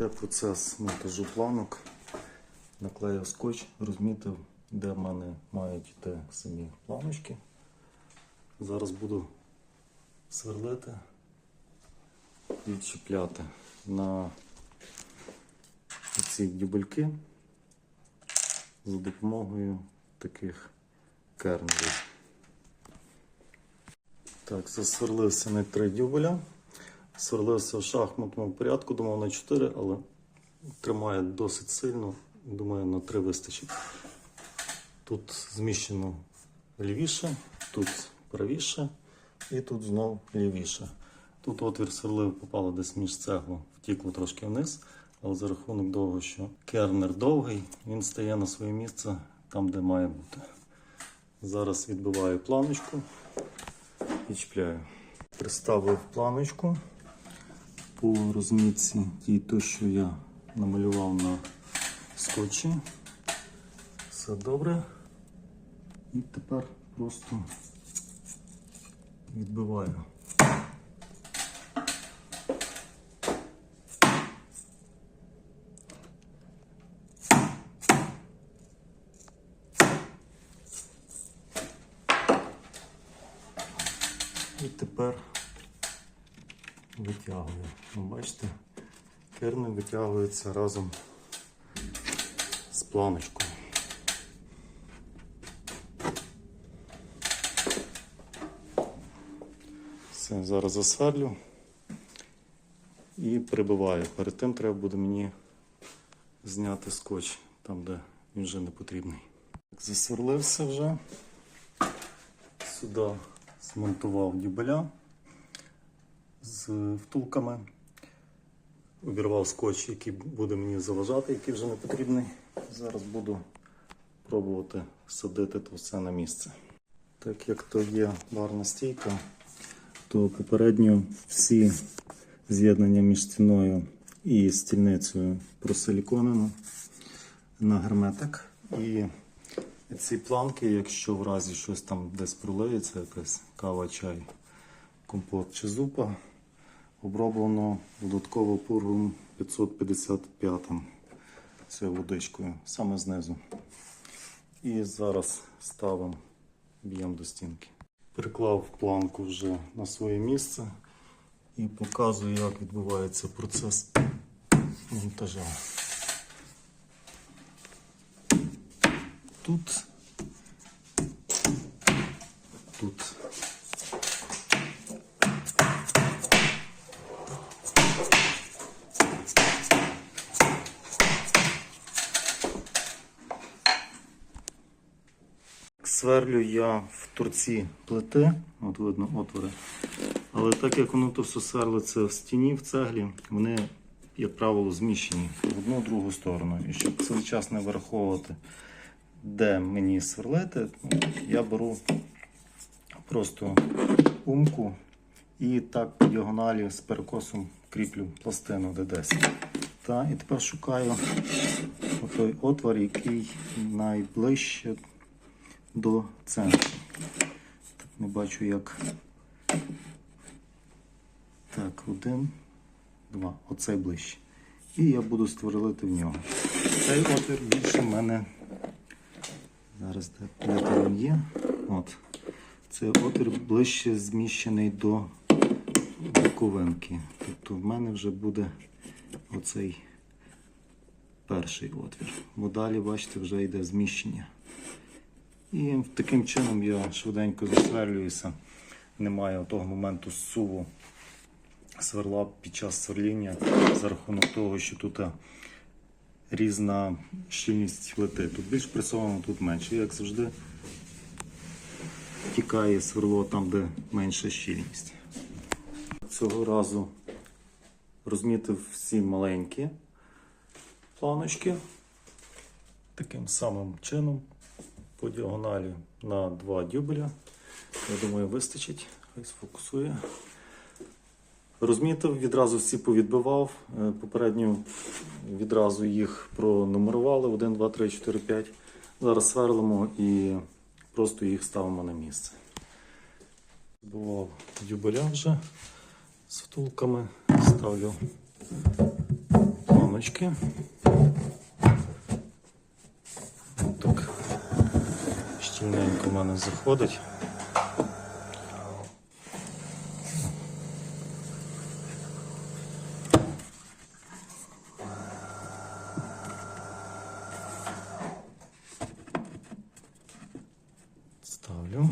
Йде процес монтажу планок. Наклеїв скотч, розмітив, де в мене мають йти самі планочки. Зараз буду сверлити і чіпляти на ці дюбельки за допомогою таких кернерів. Так, засверлився на три дюбеля. Сверлився в шахматному порядку, думав на 4, але тримає досить сильно. Думаю, на 3 вистачить. Тут зміщено лівіше, тут правіше і тут знов лівіше. Тут отвір сверлив попало десь між цеглу, втікло трошки вниз, але за рахунок того, що кернер довгий, він стає на своє місце там, де має бути. Зараз відбиваю планочку і чіпляю. Приставив планочку по розмітці тій, то, що я намалював на скотчі. Все добре. І тепер просто відбиваю. І тепер витягую. Ну, бачите, керни витягуються разом з планочкою. Все, зараз засверлю і прибиваю. Перед тим треба буде мені зняти скотч там, де він вже не потрібний. Засверлився вже. Сюди змонтував дюбеля з втулками. Обірвав скотч, який буде мені заважати, який вже не потрібний. Зараз буду пробувати садити то все на місце. Так як то є барна стійка, то попередньо всі з'єднання між стіною і стільницею просиліконено на герметик. І ці планки, якщо в разі щось там десь пролиється, якась кава, чай, компот чи зупа, оброблено додатково пургом 555 цією водичкою, саме знизу. І зараз ставимо, б'ємо до стінки. Приклав планку вже на своє місце і показую, як відбувається процес монтажа. Тут, тут. Сверлю я в торці плити, от видно отвори. Але так як воно то все сверлиться в стіні, в цеглі, вони, як правило, зміщені в одну другу сторону. І щоб цілий час не враховувати, де мені сверлити, я беру просто умку і так по діагоналі з перекосом кріплю пластину D10. Та, і тепер шукаю той отвор, який найближче до центру. Так, не бачу як. Так, один, два. Оцей ближче. І я буду створилити в нього. Цей отвір більше в мене. Зараз де він є. От. Цей отвір ближче зміщений до боковинки. Тобто в мене вже буде оцей перший отвір. Бо далі, бачите, вже йде зміщення. І таким чином я швиденько засверлююся. Немає того моменту зсуву сверла під час сверління за рахунок того, що тут е, різна щільність плити. Тут більш пресовано, тут менше. Як завжди, тікає сверло там, де менша щільність. Цього разу розмітив всі маленькі планочки таким самим чином по діагоналі на два дюбеля. Я думаю, вистачить. Хай сфокусує. Розмітив, відразу всі повідбивав. Е, Попередньо відразу їх пронумерували 1, 2, 3, 4, 5. Зараз сверлимо і просто їх ставимо на місце. Бував дюбеля вже з втулками. Ставлю планочку. щільненько в мене заходить. Ставлю.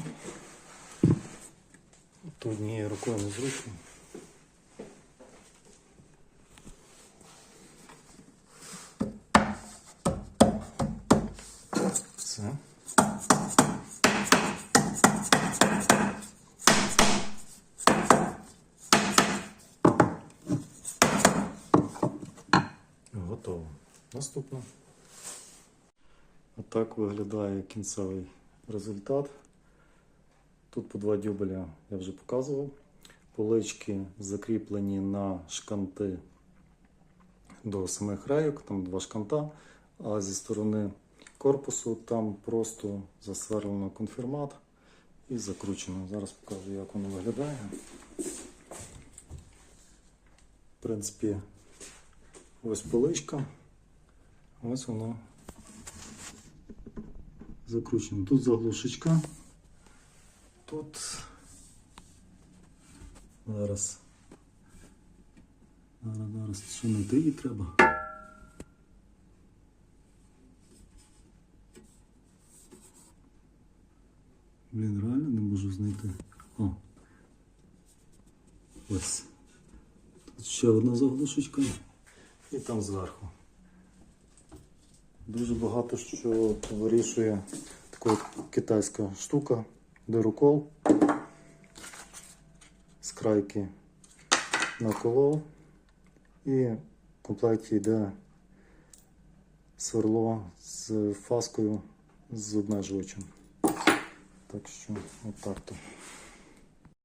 Тут однією рукою незручно. Готово. Наступно. Отак виглядає кінцевий результат. Тут по два дюбеля я вже показував. Полички закріплені на шканти до самих рейок, там два шканта, а зі сторони корпусу там просто засверлено конфірмат і закручено. Зараз покажу, як воно виглядає. В принципі, ось поличка, ось воно закручено. Тут заглушечка. Тут зараз. Зараз, зараз знайти її треба. Блін, реально не можу знайти. О. Ось. Тут ще одна заглушечка. І там зверху. Дуже багато що вирішує така китайська штука, дирокол. З крайки наколов. І в комплекті йде сверло з фаскою з обмежувачем. Так що отак то.